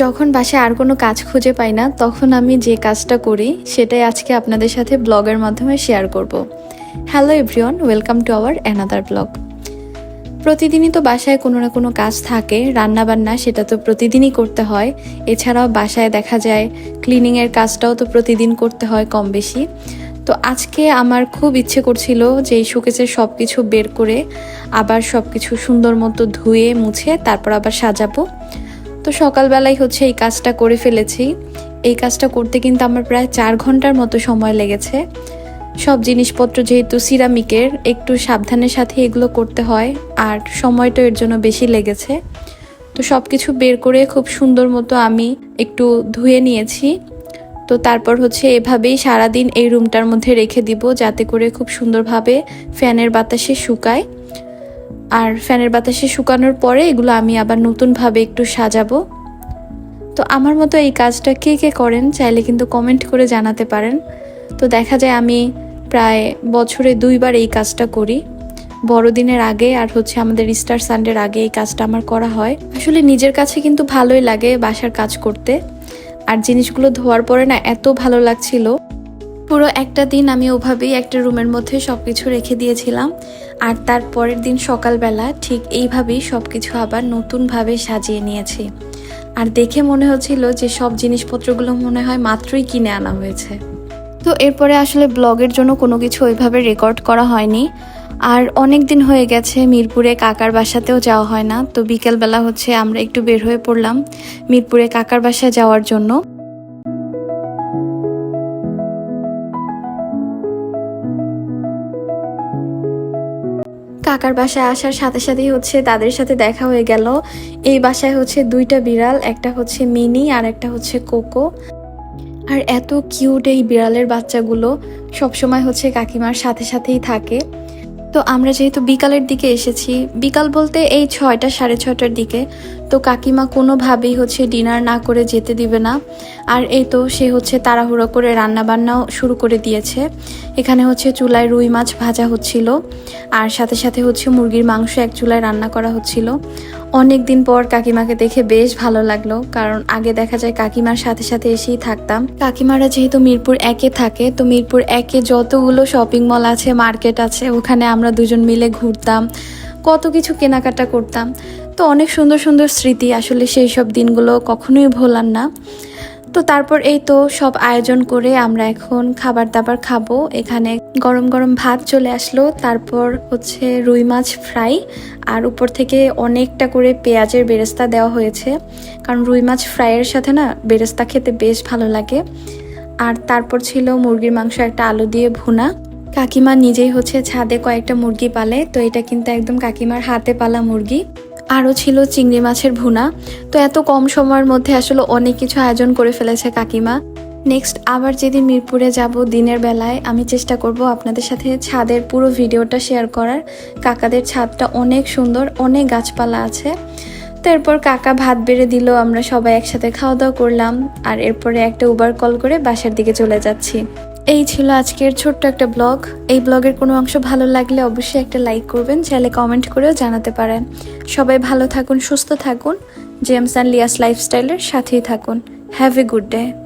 যখন বাসায় আর কোনো কাজ খুঁজে পাই না, তখন আমি যে কাজটা করি, সেটাই আজকে আপনাদের সাথে ব্লগের মাধ্যমে শেয়ার করব। Hello everyone welcome to our another blog প্রতিদিনই তো বাসায় কোনো না কোনো কাজ থাকে রান্না বান্না সেটা তো প্রতিদিনই করতে হয়। এছাড়াও বাসায় দেখা যায় ক্লিনিংয়ের কাজটাও তো প্রতিদিন করতে হয় কম বেশি। তো আজকে আমার খুব ইচ্ছে করছিল যে এই শোকেসের সব কিছু বের করে আবার সব কিছু সুন্দর মতো ধুয়ে, মুছে, তারপর আবার সাজাবো। তো সকালবেলায় হচ্ছে এই কাজটা করে ফেলেছি। এই কাজটা করতে কিন্তু আমার প্রায় চার ঘণ্টার মতো সময় লেগেছে। সব জিনিসপত্র যেহেতু সিরামিকের, একটু সাবধানের সাথে এগুলো করতে হয়, আর সময়টা এর জন্য বেশি লেগেছে। তো সব কিছু বের করে খুব সুন্দর মতো আমি একটু ধুয়ে নিয়েছি। তো তারপর হচ্ছে এভাবেই সারাদিন এই রুমটার মধ্যে রেখে দিব, যাতে করে খুব সুন্দরভাবে ফ্যানের বাতাসে শুকায়। আর ফ্যানের বাতাসে শুকানোর পরে এগুলো আমি আবার নতুনভাবে একটু সাজাবো। তো আমার মতো এই কাজটা কে কে করেন, চাইলে কিন্তু কমেন্ট করে জানাতে পারেন। তো দেখা যায় আমি প্রায় বছরে দুইবার এই কাজটা করি। বড়দিনের আগে আর হচ্ছে আমাদের ইস্টার সানডের আগে এই কাজটা আমার করা হয়। আসলে নিজের কাছে কিন্তু ভালোই লাগে বাসার কাজ করতে। আর জিনিসগুলো ধোয়ার পরে না এত ভালো লাগছিল। পুরো একটা দিন আমি ওভাবেই একটা রুমের মধ্যে সব কিছু রেখে দিয়েছিলাম। আর তার পরের দিন সকালবেলা ঠিক এইভাবেই সব কিছু আবার নতুনভাবে সাজিয়ে নিয়েছি। আর দেখে মনে হচ্ছিল যে সব জিনিসপত্রগুলো মনে হয় মাত্রই কিনে আনা হয়েছে। তো এরপরে আসলে ব্লগের জন্য কোনো কিছু ওইভাবে রেকর্ড করা হয়নি। আর অনেক দিন হয়ে গেছে মিরপুরে কাকার বাসাতেও যাওয়া হয় না। তো বিকেলবেলা হচ্ছে আমরা একটু বের হয়ে পড়লাম মিরপুরে কাকার বাসায় যাওয়ার জন্য। কাকার বাসায় আসার সাথে সাথেই হচ্ছে তাদের সাথে দেখা হয়ে গেল। এই বাসায় হচ্ছে দুইটা বিড়াল, একটা হচ্ছে মিনি আর একটা হচ্ছে কোকো। আর এত কিউট এই বিড়ালের বাচ্চাগুলো সবসময় হচ্ছে কাকিমার সাথে সাথেই থাকে। তো আমরা যেহেতু বিকালের দিকে এসেছি, বিকাল বলতে এই ছয়টা, সাড়ে ছয়টার দিকে, তো কাকিমা কোনোভাবেই হচ্ছে ডিনার না করে যেতে দিবে না। আর এই তো সে হচ্ছে তাড়াহুড়ো করে রান্না বান্নাও শুরু করে দিয়েছে। এখানে হচ্ছে চুলায় রুই মাছ ভাজা হচ্ছিল, আর সাথে সাথে হচ্ছে মুরগির মাংস এক চুলায় রান্না করা হচ্ছিল। অনেক দিন পর কাকিমাকে দেখে বেশ ভালো লাগল, কারণ আগে দেখা যায় কাকিমার সাথে সাথে এসেই থাকতাম। কাকিমারা যেহেতু মিরপুর একে থাকে, তো মিরপুর একে যতগুলো শপিং মল আছে মার্কেট আছে, ওখানে আমরা দুজন মিলে ঘুরতাম, কত কিছু কেনাকাটা করতাম। তো অনেক সুন্দর সুন্দর স্মৃতি, আসলে সেই সব দিনগুলো কখনোই ভোলার না। তো তারপর এই তো সব আয়োজন করে আমরা এখন খাবার দাবার খাব। এখানে গরম গরম ভাত চলে আসলো, তারপর হচ্ছে রুই মাছ ফ্রাই, আর উপর থেকে অনেকটা করে পেঁয়াজের বেরেস্তা দেওয়া হয়েছে। কারণ রুই মাছ ফ্রাইয়ের সাথে না বেরেস্তা খেতে বেশ ভালো লাগে। আর তারপর ছিল মুরগির মাংস একটা আলু দিয়ে ভুনা। কাকিমা নিজেই হচ্ছে ছাদে কয়েকটা মুরগি পালে, তো এটা কিন্তু একদম কাকিমার হাতে পালা মুরগি। আরও ছিল চিংড়ি মাছের ভুনা। তো এত কম সময়ের মধ্যে আসলে অনেক কিছু আয়োজন করে ফেলেছে কাকিমা। নেক্সট আবার যেদিন মিরপুরে যাব দিনের বেলায়, আমি চেষ্টা করব আপনাদের সাথে ছাদের পুরো ভিডিওটা শেয়ার করার। কাকাদের ছাদটা অনেক সুন্দর, অনেক গাছপালা আছে। তো এরপর কাকা ভাত বেড়ে দিল, আমরা সবাই একসাথে খাওয়া দাওয়া করলাম। আর এরপরে একটা উবার কল করে বাসার দিকে চলে যাচ্ছি। এই ছিল আজকের ছোট্ট একটা ব্লগ। এই ব্লগের কোনো অংশ ভালো লাগলে অবশ্যই একটা লাইক করবেন, চাইলে কমেন্ট করেও জানাতে পারেন। সবাই ভালো থাকুন, সুস্থ থাকুন। জেমস অ্যান্ড লিয়াস লাইফস্টাইলের সাথেই থাকুন। Have a good day